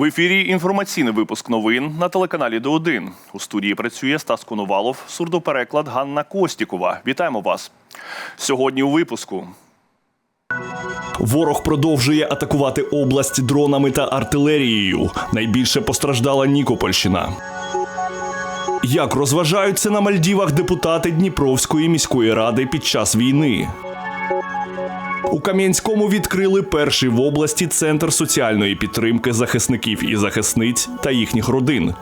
В ефірі інформаційний випуск новин на телеканалі Д1. У студії працює Стас Коновалов, сурдопереклад Ганна Костікова. Вітаємо вас. Сьогодні у випуску. Ворог продовжує атакувати область дронами та артилерією. Найбільше постраждала Нікопольщина. Як розважаються на Мальдівах депутати Дніпровської міської ради під час війни? У Кам'янському відкрили перший в області центр соціальної підтримки захисників і захисниць та їхніх родин.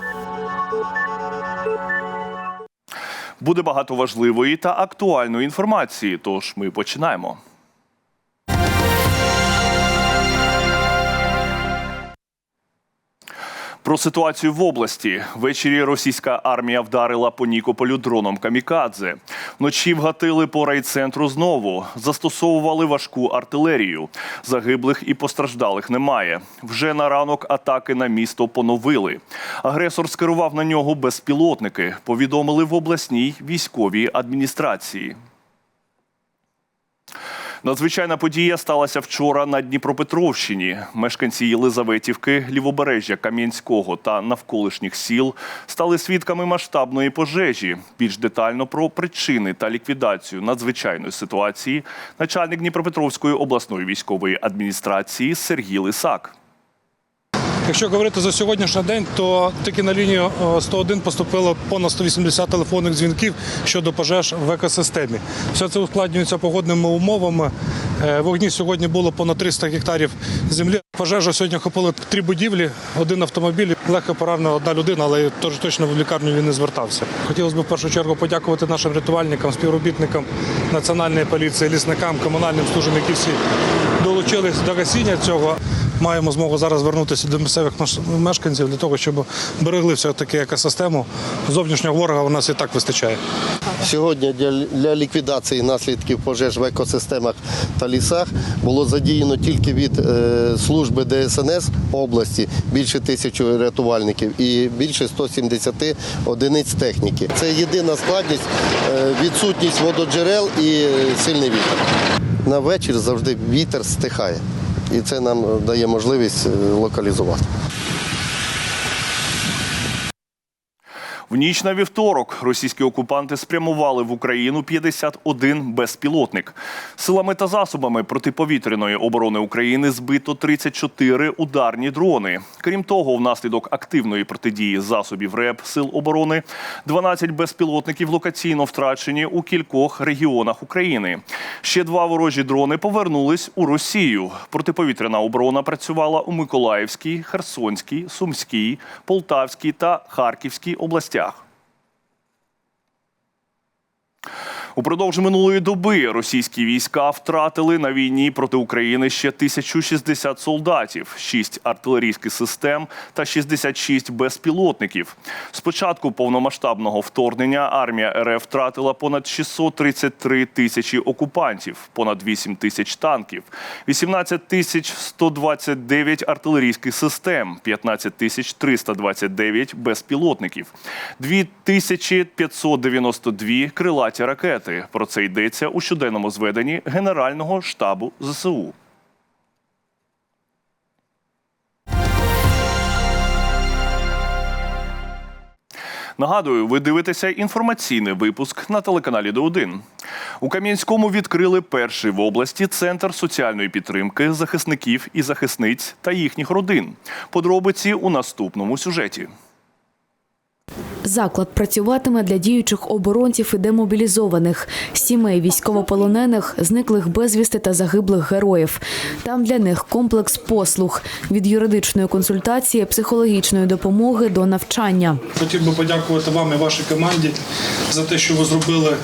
Буде багато важливої та актуальної інформації. Тож ми починаємо. Про ситуацію в області ввечері російська армія вдарила по Нікополю дроном камікадзе. Вночі вгатили по райцентру знову. Застосовували важку артилерію. Загиблих і постраждалих немає. Вже на ранок атаки на місто поновили. Агресор скерував на нього безпілотники. Повідомили в обласній військовій адміністрації. Надзвичайна подія сталася вчора на Дніпропетровщині. Мешканці Єлизаветівки, лівобережжя Кам'янського та навколишніх сіл стали свідками масштабної пожежі. Більш детально про причини та ліквідацію надзвичайної ситуації начальник Дніпропетровської обласної військової адміністрації Сергій Лисак. Якщо говорити за сьогоднішній день, то тільки на лінію е, 101 поступило понад 180 телефонних дзвінків щодо пожеж в екосистемі. Все це ускладнюється погодними умовами. Е, Вогні сьогодні було понад 300 гектарів землі. Пожежа сьогодні охопила три будівлі, один автомобіль. Легко поранена одна людина, але точно в лікарню він не звертався. Хотілося б в першу чергу подякувати нашим рятувальникам, співробітникам національної поліції, лісникам, комунальним службам, які всі долучились до гасіння цього. Маємо змогу зараз звернутися до місцевих меш- мешканців для того, щоб берегли все таки екосистему. Зовнішнього ворога у нас і так вистачає. Сьогодні для, для ліквідації наслідків пожеж в екосистемах та лісах було задіяно тільки від е, служби ДСНС області більше тисячі рятувальників і більше 170 одиниць техніки. Це єдина складність е, відсутність вододжерел і е, сильний вітер. На вечір завжди вітер стихає, і це нам дає можливість е, локалізувати. В ніч на вівторок російські окупанти спрямували в Україну 51 безпілотник. Силами та засобами протиповітряної оборони України збито 34 ударні дрони. Крім того, внаслідок активної протидії засобів РЕБ сил оборони 12 безпілотників локаційно втрачені у кількох регіонах України. Ще два ворожі дрони повернулись у Росію. Протиповітряна оборона працювала у Миколаївській, Херсонській, Сумській, Полтавській та Харківській областях. Упродовж минулої доби російські війська втратили на війні проти України ще 1060 солдатів, 6 артилерійських систем та 66 безпілотників. З початку повномасштабного вторгнення армія РФ втратила понад 633 тисячі окупантів, понад 8 тисяч танків, 18 тисяч 129 артилерійських систем, 15 тисяч 329 безпілотників, 2592 крилаті ракети. Про це йдеться у щоденному зведенні Генерального штабу ЗСУ. Нагадую, ви дивитеся інформаційний випуск на телеканалі Д1. У Кам'янському відкрили перший в області центр соціальної підтримки захисників і захисниць та їхніх родин. Подробиці у наступному сюжеті. Заклад працюватиме для діючих оборонців і демобілізованих, сімей військовополонених, зниклих безвісти та загиблих героїв. Там для них комплекс послуг від юридичної консультації, психологічної допомоги до навчання. Хотів би подякувати вам і вашій команді за те, що ви зробили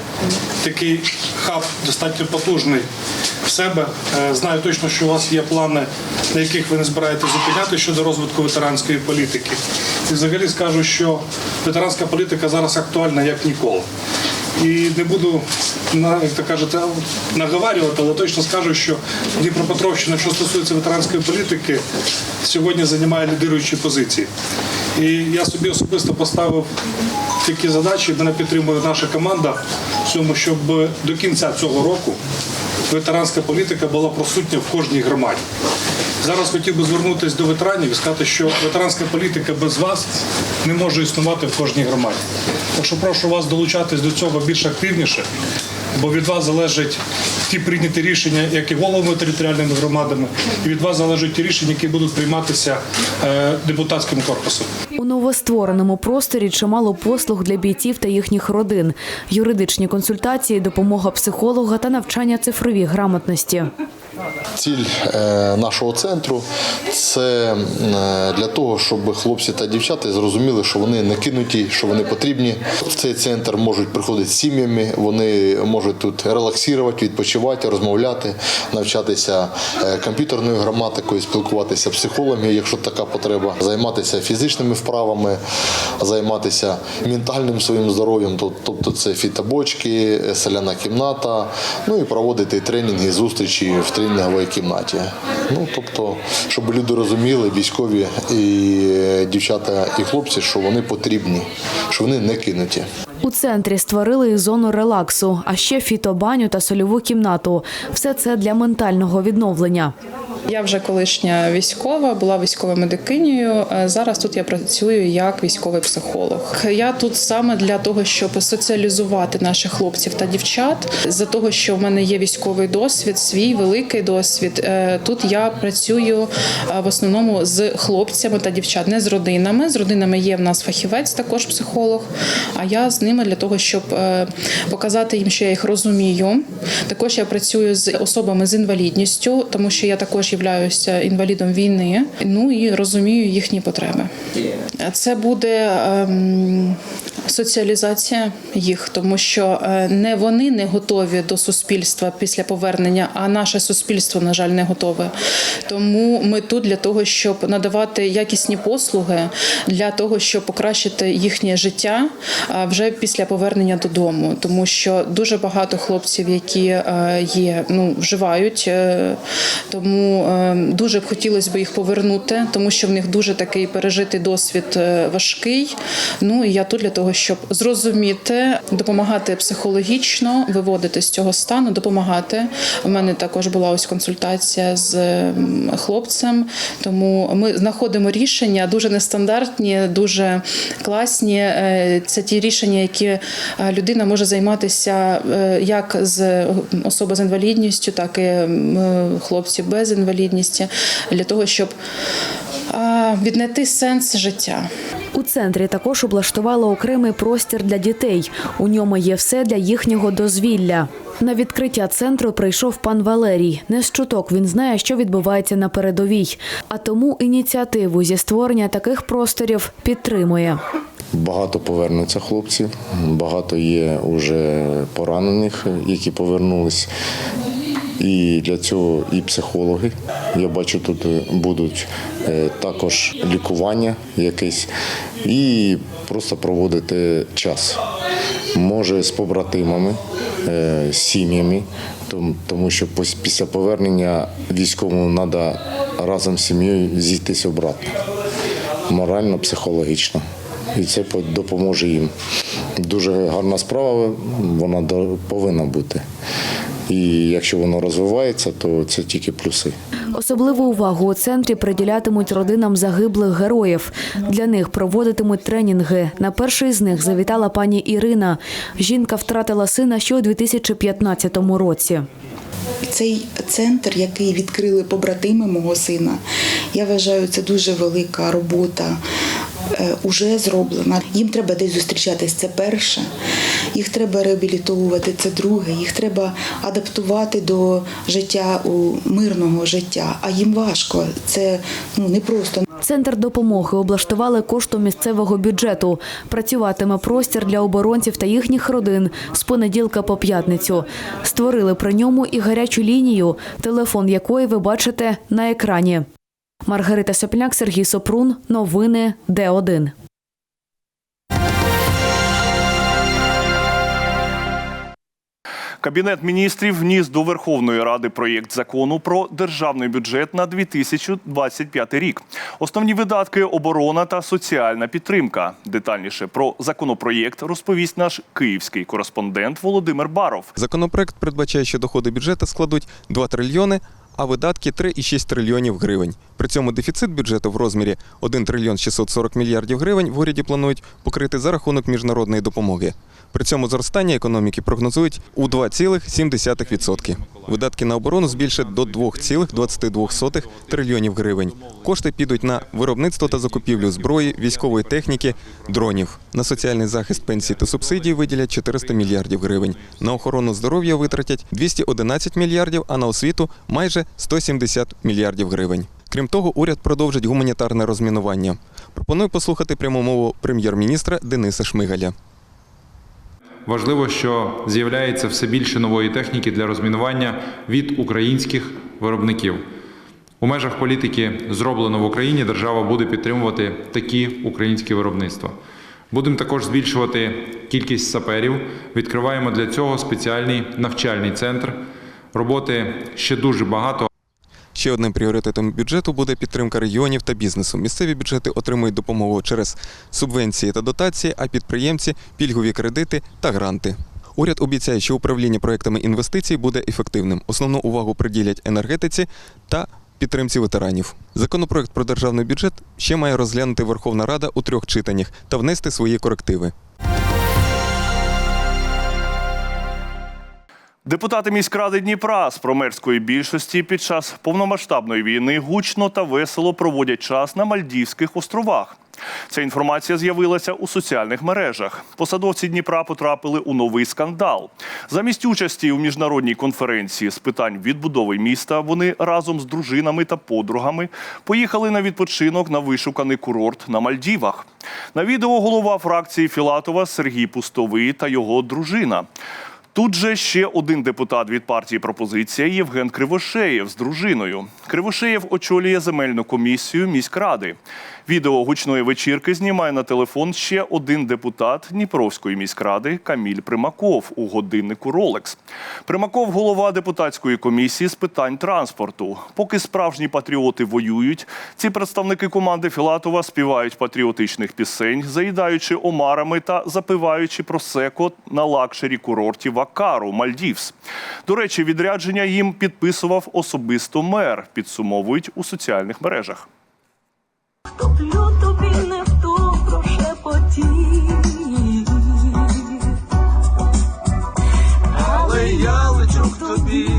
такий хаб достатньо потужний в себе. Е, Знаю точно, що у вас є плани, на яких ви не збираєтесь зупиняти щодо розвитку ветеранської політики. І взагалі скажу, що ветеранська політика зараз актуальна як ніколи. І не буду як то кажете, наговарювати, але точно скажу, що Дніпропетровщина, що стосується ветеранської політики, сьогодні займає лідируючі позиції. І я собі особисто поставив такі задачі, мене підтримує наша команда в цьому, щоб до кінця цього року ветеранська політика була присутня в кожній громаді. Зараз хотів би звернутися до ветеранів і сказати, що ветеранська політика без вас не може існувати в кожній громаді. Так що прошу вас долучатись до цього більш активніше, бо від вас залежать ті прийняті рішення, як і головами територіальними громадами, і від вас залежать ті рішення, які будуть прийматися е, депутатським корпусом. У новоствореному просторі чимало послуг для бійців та їхніх родин, юридичні консультації, допомога психолога та навчання цифровій грамотності. Ціль е, нашого центру це е, для того, щоб хлопці та дівчата зрозуміли, що вони не кинуті, що вони потрібні. В цей центр можуть приходити з сім'ями, вони можуть тут релаксувати, відпочивати, розмовляти, навчатися е, комп'ютерною граматикою, спілкуватися психологами, якщо така потреба, займатися фізичними вправами, займатися ментальним своїм здоров'ям, тоб- тобто це фітобочки, е, соляна кімната, ну і проводити тренінги, зустрічі в тренінговій кімнаті. Ну тобто, щоб люди розуміли, військові і е, дівчата і хлопці, що вони потрібні, що вони не кинуті. У центрі створили і зону релаксу, а ще фітобаню та сольову кімнату. Все це для ментального відновлення. Я вже колишня військова, була військовою медикинею. Е, Зараз тут я працюю як військовий психолог. Я тут саме для того, щоб соціалізувати наших хлопців та дівчат. За того, що в мене є військовий досвід, свій великий досвід. Е, Тут я працюю е, в основному з хлопцями та дівчат, не з родинами. З родинами є в нас фахівець, також психолог. А я з ними для того, щоб е, показати їм, що я їх розумію. Також я працюю з особами з інвалідністю, тому що я також являюся інвалідом війни. Ну і розумію їхні потреби. Це буде ем, соціалізація їх, тому що е, не вони не готові до суспільства після повернення, а наше суспільство, на жаль, не готове. Тому ми тут для того, щоб надавати якісні послуги, для того, щоб покращити їхнє життя вже після повернення додому, тому що дуже багато хлопців, які е, є, ну вживають, е, тому е, дуже б хотілося б їх повернути, тому що в них дуже такий пережитий досвід е, важкий. Ну і я тут для того, щоб зрозуміти, допомагати психологічно, виводити з цього стану, допомагати. У мене також була ось консультація з хлопцем, тому ми знаходимо рішення дуже нестандартні, дуже класні. Е, Це ті рішення, які е, людина може займатися е, як з особи з інвалідністю, так і м, хлопців без інвалідності, для того, щоб віднайти сенс життя. У центрі також облаштували окремий простір для дітей. У ньому є все для їхнього дозвілля. На відкриття центру прийшов пан Валерій. Не з чуток він знає, що відбувається на передовій, а тому ініціативу зі створення таких просторів підтримує. Багато повернуться хлопців, багато є вже поранених, які повернулись. І для цього і психологи. Я бачу, тут будуть е, також лікування якесь і просто проводити час. Може з побратимами, е, з сім'ями, том- тому що після повернення військовому треба разом з сім'єю зійтись обратно морально, психологічно. І це по- допоможе їм. Дуже гарна справа, вона повинна бути. І якщо воно розвивається, то це тільки плюси. Особливу увагу у центрі приділятимуть родинам загиблих героїв. Для них проводитимуть тренінги. На перший з них завітала пані Ірина. Жінка втратила сина ще у 2015 році. Цей центр, який відкрили побратими мого сина, я вважаю, це дуже велика робота. Е, Уже зроблена. Їм треба десь зустрічатись. Це перше. Їх треба реабілітовувати. Це друге. Їх треба адаптувати до життя у мирного життя. А їм важко. Це ну не просто. Центр допомоги облаштували коштом місцевого бюджету. Працюватиме простір для оборонців та їхніх родин з понеділка по п'ятницю. Створили при ньому і гарячу лінію, телефон якої ви бачите на екрані. Маргарита Сопняк, Сергій Сопрун. Новини Д1. Кабінет міністрів вніс до Верховної Ради проєкт закону про державний бюджет на 2025 рік. Основні видатки оборона та соціальна підтримка. Детальніше про законопроєкт розповість наш київський кореспондент Володимир Баров. Законопроект передбачає, що доходи бюджету складуть 2 трильйони, а видатки 3,6 трильйонів гривень. При цьому дефіцит бюджету в розмірі 1 трильйон 640 мільярдів гривень в уряді планують покрити за рахунок міжнародної допомоги. При цьому зростання економіки прогнозують у 2,7%. Видатки на оборону збільшать до 2,22 трильйонів гривень. Кошти підуть на виробництво та закупівлю зброї, військової техніки, дронів. На соціальний захист пенсій та субсидій виділять 400 мільярдів гривень. На охорону здоров'я витратять 211 мільярдів, а на освіту майже 170 мільярдів гривень. Крім того, уряд продовжить гуманітарне розмінування. Пропоную послухати пряму мову прем'єр-міністра Дениса Шмигаля. Важливо, що з'являється все більше нової техніки для розмінування від українських виробників. У межах політики зроблено в Україні держава буде підтримувати такі українські виробництва. Будемо також збільшувати кількість саперів. Відкриваємо для цього спеціальний навчальний центр. Роботи ще дуже багато. Ще одним пріоритетом бюджету буде підтримка регіонів та бізнесу. Місцеві бюджети отримують допомогу через субвенції та дотації, а підприємці пільгові кредити та гранти. Уряд обіцяє, що управління проектами інвестицій буде ефективним. Основну увагу приділять енергетиці та підтримці ветеранів. Законопроект про державний бюджет ще має розглянути Верховна Рада у трьох читаннях та внести свої корективи. Депутати міськради Дніпра з промерської більшості під час повномасштабної війни гучно та весело проводять час на Мальдівських островах. Ця інформація з'явилася у соціальних мережах. Посадовці Дніпра потрапили у новий скандал. Замість участі у міжнародній конференції з питань відбудови міста вони разом з дружинами та подругами поїхали на відпочинок на вишуканий курорт на Мальдівах. На відео голова фракції Філатова Сергій Пустовий та його дружина. Тут же ще один депутат від партії пропозиція Євген Кривошеєв з дружиною. Кривошеєв очолює земельну комісію міськради. Відео гучної вечірки знімає на телефон ще один депутат Дніпровської міськради Каміль Примаков у годиннику Ролекс. Примаков голова депутатської комісії з питань транспорту. Поки справжні патріоти воюють, ці представники команди Філатова співають патріотичних пісень, заїдаючи омарами та запиваючи просеко на лакшері курорті Вакару, Мальдівс. До речі, відрядження їм підписував особисто мер, підсумовують у соціальних мережах. Топлю тобі не в ту прошепоті. Але я лечу к тобі.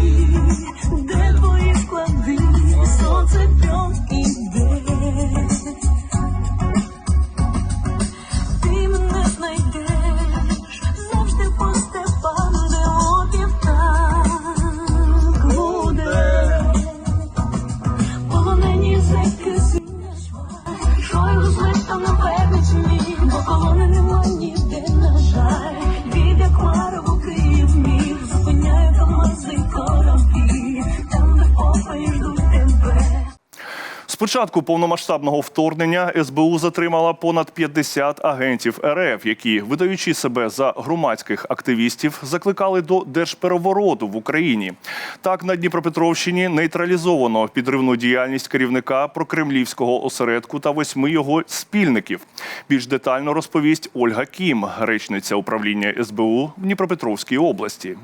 Початку повномасштабного вторгнення СБУ затримала понад 50 агентів РФ, які, видаючи себе за громадських активістів, закликали до держперевороту в Україні. Так на Дніпропетровщині нейтралізовано підривну діяльність керівника прокремлівського осередку та восьми його спільників. Більш детально розповість Ольга Кім, речниця управління СБУ в Дніпропетровській області.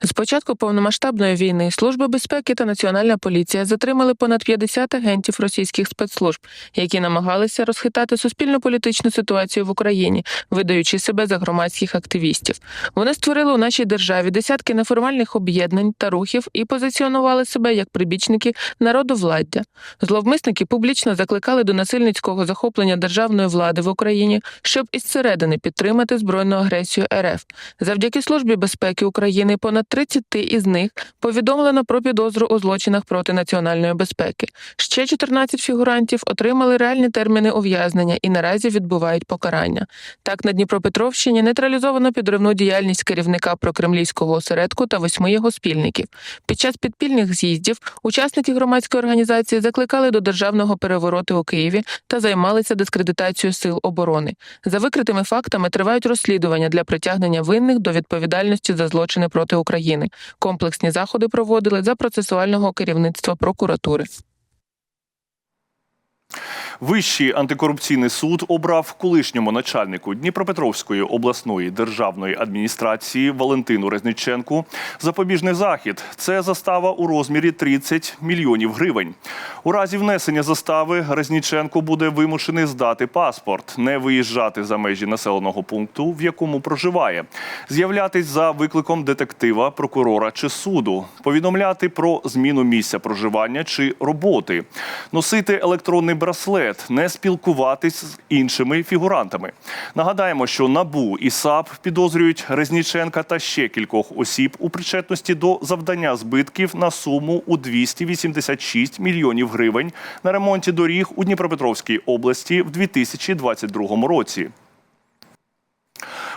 З початку повномасштабної війни Служба безпеки та Національна поліція затримали понад 50 агентів російських спецслужб, які намагалися розхитати суспільно-політичну ситуацію в Україні, видаючи себе за громадських активістів. Вони створили у нашій державі десятки неформальних об'єднань та рухів і позиціонували себе як прибічники народовладдя. Зловмисники публічно закликали до насильницького захоплення державної влади в Україні, щоб із середини підтримати збройну агресію РФ. Завдяки службі безпеки України понад 30 із них повідомлено про підозру у злочинах проти національної безпеки. Ще 14 фігурантів отримали реальні терміни ув'язнення і наразі відбувають покарання. Так, на Дніпропетровщині нейтралізовано підривну діяльність керівника прокремлівського осередку та восьми його спільників. Під час підпільних з'їздів учасники громадської організації закликали до державного перевороту у Києві та займалися дискредитацією сил оборони. За викритими фактами тривають розслідування для притягнення винних до відповідальності за злочини проти України. Комплексні заходи проводили за процесуального керівництва прокуратури. Вищий антикорупційний суд обрав колишньому начальнику Дніпропетровської обласної державної адміністрації Валентину Резниченку запобіжний захід. Це застава у розмірі 30 мільйонів гривень. У разі внесення застави Резніченко буде вимушений здати паспорт, не виїжджати за межі населеного пункту, в якому проживає, з'являтись за викликом детектива, прокурора чи суду, повідомляти про зміну місця проживання чи роботи, носити електронний браслет, не спілкуватись з іншими фігурантами. Нагадаємо, що НАБУ і САП підозрюють Резніченка та ще кількох осіб у причетності до завдання збитків на суму у 286 мільйонів гривень на ремонті доріг у Дніпропетровській області в 2022 році.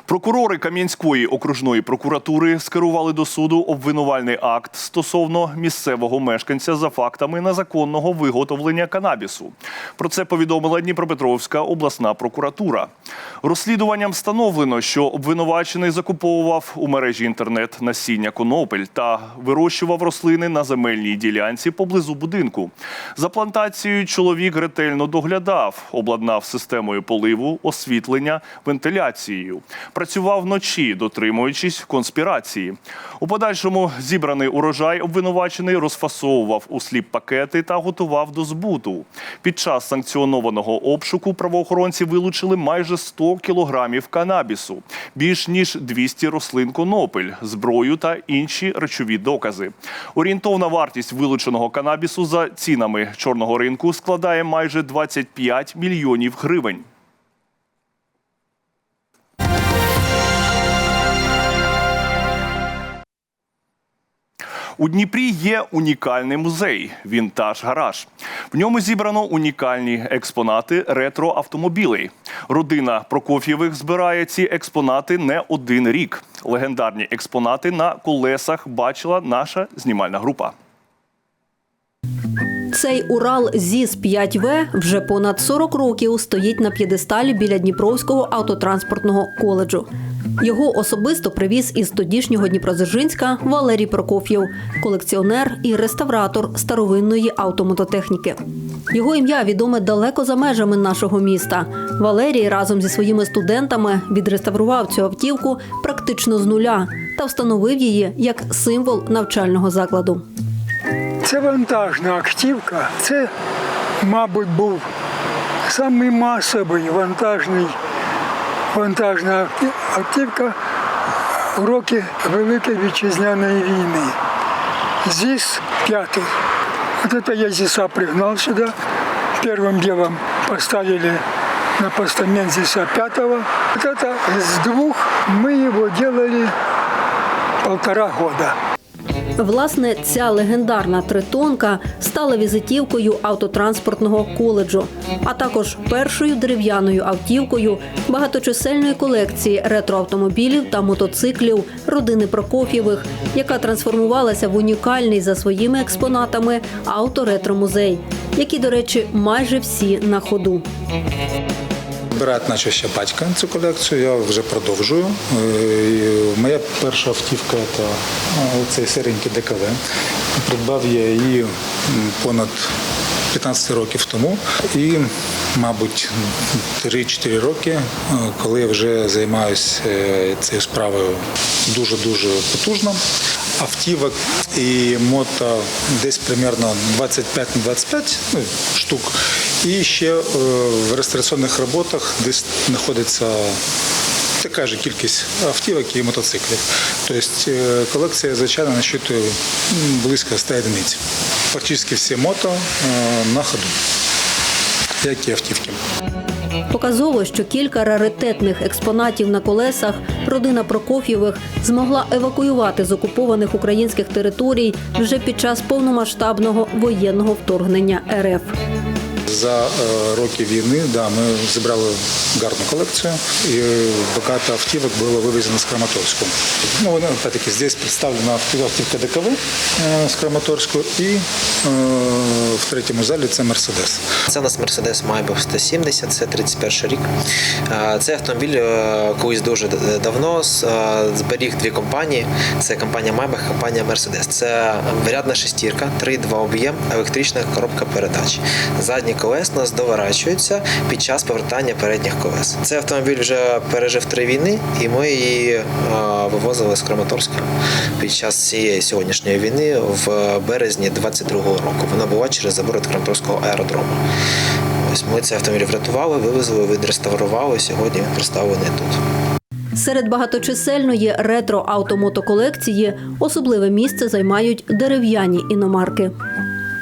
Прокурори Кам'янської окружної прокуратури скерували до суду обвинувальний акт стосовно місцевого мешканця за фактами незаконного виготовлення канабісу. Про це повідомила Дніпропетровська обласна прокуратура. Розслідуванням встановлено, що обвинувачений закуповував у мережі інтернет насіння конопель та вирощував рослини на земельній ділянці поблизу будинку. За плантацією чоловік ретельно доглядав, обладнав системою поливу, освітлення, вентиляцією. Працював вночі, дотримуючись конспірації. У подальшому зібраний урожай обвинувачений розфасовував у сліп пакети та готував до збуту. Під час санкціонованого обшуку правоохоронці вилучили майже 100 кілограмів канабісу, більш ніж 200 рослин конопель, зброю та інші речові докази. Орієнтовна вартість вилученого канабісу за цінами чорного ринку складає майже 25 мільйонів гривень. У Дніпрі є унікальний музей Вінтаж Гараж. В ньому зібрано унікальні експонати ретро-автомобілей. Родина Прокоф'євих збирає ці експонати не один рік. Легендарні експонати на колесах бачила наша знімальна група. Цей Урал ЗІС 5В вже понад 40 років стоїть на п'єдесталі біля Дніпровського автотранспортного коледжу. Його особисто привіз із тодішнього Дніпродзержинська Валерій Прокоф'єв, колекціонер і реставратор старовинної автомототехніки. Його ім'я відоме далеко за межами нашого міста. Валерій разом зі своїми студентами відреставрував цю автівку практично з нуля та встановив її як символ навчального закладу. Це вантажна активка. Це, мабуть, був самий масовий вантажний, вантажна акти- активка в роки Великої Вітчизняної війни. ЗИС пятый. Вот это я ЗИСа пригнал сюда. Первым делом поставили на постамент ЗИСа пятого. Вот это с двух мы его делали полтора года. Власне, ця легендарна тритонка стала візитівкою автотранспортного коледжу, а також першою дерев'яною автівкою багаточисельної колекції ретроавтомобілів та мотоциклів родини Прокоф'євих, яка трансформувалася в унікальний за своїми експонатами авторетромузей, які, до речі, майже всі на ходу. Наче ще батька цю колекцію, я вже продовжую. Е, Моя перша автівка це е, цей серенький ДКВ. Придбав я її понад 15 років тому. І, мабуть, 3-4 роки, е, коли я вже займаюся цією справою дуже-дуже потужно. Автівок і мото десь примерно 25 на 25 ну, штук. І ще е, в реєстраційних роботах десь знаходиться така ж кількість автівок і мотоциклів. Тобто е, колекція, звичайно, насчитує близько 100 одиниць. Практично всі мото е, на ходу, як і автівки. Показово, що кілька раритетних експонатів на колесах родина Прокоф'євих змогла евакуювати з окупованих українських територій вже під час повномасштабного воєнного вторгнення РФ. За е, роки війни да, ми зібрали гарну колекцію і багато автівок було вивезено з Краматорську. Ну, вона, опять-таки, здесь представлена автівка ДКВ е, з Краматорську і е, в третьому залі це Мерседес. Це у нас Mercedes Maybach 170, це 31 рік. Цей автомобіль колись дуже давно зберіг дві компанії. Це компанія Maybach, компанія Mercedes. Це рядна шестірка, 3,2 об'єм, електрична коробка передач. Задні колес у нас доворачуються під час повертання передніх колес. Цей автомобіль вже пережив три війни, і ми її вивозили з Краматорська під час цієї сьогоднішньої війни в березні 22-го року. Вона була через забор Краматорського аеродрому. Ось ми цей автомобіль врятували, вивезли, відреставрували. Сьогодні він представлений тут. Серед багаточисельної ретро-автомотоколекції особливе місце займають дерев'яні іномарки.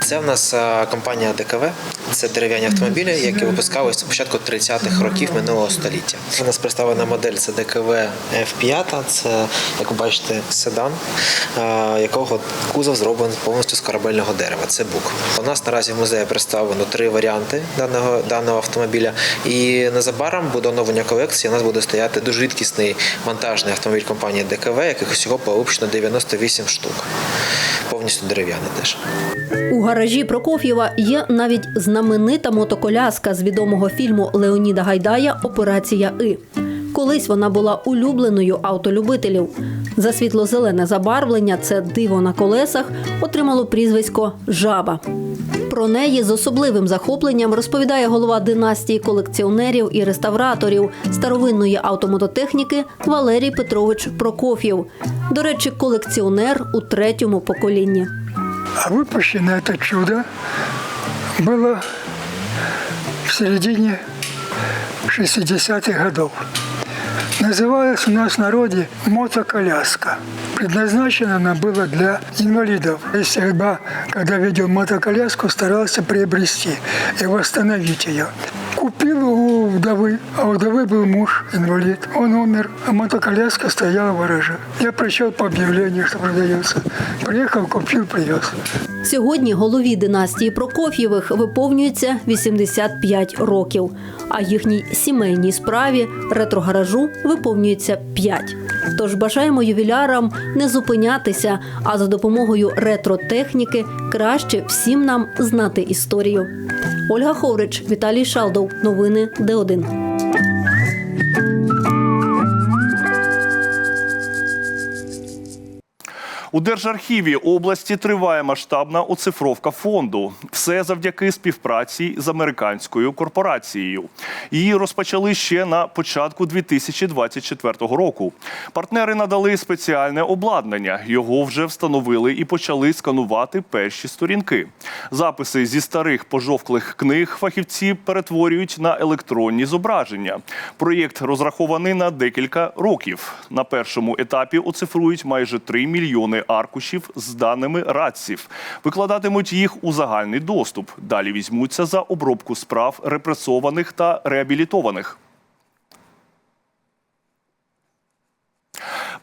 Це в нас е, компанія ДКВ. Це дерев'яні автомобілі, які випускалися з початку 30-х років минулого століття. У нас представлена модель це ДКВ F5. Це, як ви бачите, седан, е, якого кузов зроблений повністю з корабельного дерева. Це бук. У нас наразі в музеї представлено три варіанти даного даного автомобіля. І незабаром буде оновлення колекції. У нас буде стояти дуже рідкісний вантажний автомобіль компанії ДКВ, яких усього випущено 98 штук. Повністю дерев'яне. теж. У гаражі Прокоф'єва є навіть знаменита мотоколяска з відомого фільму Леоніда Гайдая Операція И. Колись вона була улюбленою автолюбителів. За світло-зелене забарвлення це диво на колесах отримало прізвисько Жаба. Про неї з особливим захопленням розповідає голова династії колекціонерів і реставраторів старовинної автомототехніки Валерій Петрович Прокоф'єв. До речі, колекціонер у третьому поколінні. А выпущено это чудо было в середине 60-х годов. Называлась у нас в народе мотоколяска. Предназначена она была для инвалидов. Если бы, когда видел мотоколяску, старался приобрести и восстановить ее. Купил у вдовы, а у вдовы был муж инвалид. Он умер, а мотоколяска стояла в гараже. Я прочел по объявлению, что продается. Приехал, купил, привез. Сьогодні голові династії Прокоф'євих виповнюється 85 років, а їхній сімейній справі ретрогаражу виповнюється 5. Тож бажаємо ювілярам не зупинятися, а за допомогою ретротехніки краще всім нам знати історію. Ольга Ховрич, Віталій Шалдов. Новини Д1. У Держархіві області триває масштабна оцифровка фонду. Все завдяки співпраці з американською корпорацією. Її розпочали ще на початку 2024 року. Партнери надали спеціальне обладнання. Його вже встановили і почали сканувати перші сторінки. Записи зі старих пожовклих книг фахівці перетворюють на електронні зображення. Проєкт розрахований на декілька років. На першому етапі оцифрують майже 3 мільйони аркушів з даними радців. Викладатимуть їх у загальний доступ. Далі візьмуться за обробку справ репресованих та реабілітованих.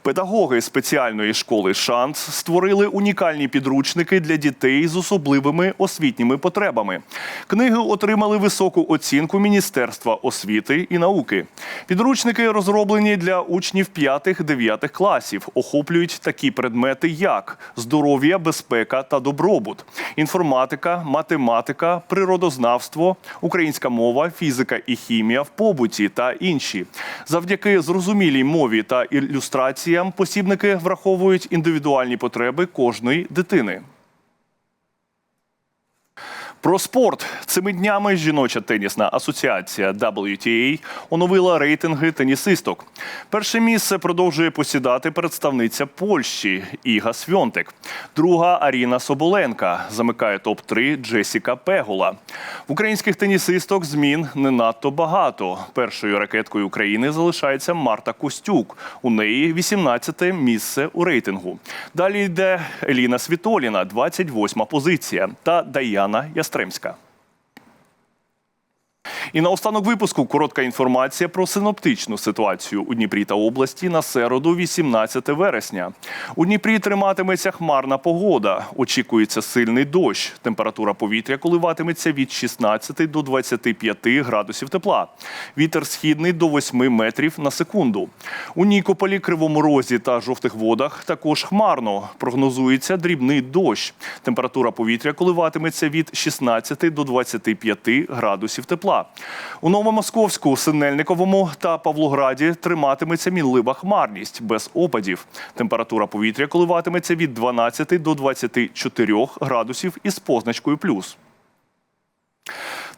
Педагоги спеціальної школи Шанс створили унікальні підручники для дітей з особливими освітніми потребами. Книги отримали високу оцінку Міністерства освіти і науки. Підручники розроблені для учнів 5-9 класів, охоплюють такі предмети, як здоров'я, безпека та добробут, інформатика, математика, природознавство, українська мова, фізика і хімія в побуті та інші. Завдяки зрозумілій мові та ілюстраціям посібники враховують індивідуальні потреби кожної дитини. Про спорт цими днями жіноча тенісна асоціація WTA оновила рейтинги тенісисток. Перше місце продовжує посідати представниця Польщі Іга Свьонтек. Друга Аріна Соболенка замикає топ 3 Джесіка Пегула. В українських тенісисток змін не надто багато. Першою ракеткою України залишається Марта Костюк. У неї 18-те місце у рейтингу. Далі йде Еліна Світоліна, 28-ма позиція, та Даяна Ястремська. І наостанок випуску коротка інформація про синоптичну ситуацію у Дніпрі та області на середу, 18 вересня. У Дніпрі триматиметься хмарна погода. Очікується сильний дощ. Температура повітря коливатиметься від 16 до 25 градусів тепла. Вітер східний до 8 метрів на секунду. У Нікополі, Кривому Розі та жовтих водах також хмарно. Прогнозується дрібний дощ. Температура повітря коливатиметься від 16 до 25 градусів тепла. У Новомосковську, Синельниковому та Павлограді триматиметься мінлива хмарність без опадів. Температура повітря коливатиметься від 12 до 24 градусів із позначкою плюс.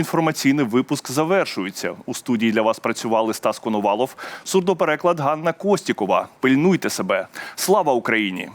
інформаційний випуск завершується. У студії для вас працювали Стас Коновалов, сурдопереклад Ганна Костікова. Пильнуйте себе. Слава Україні!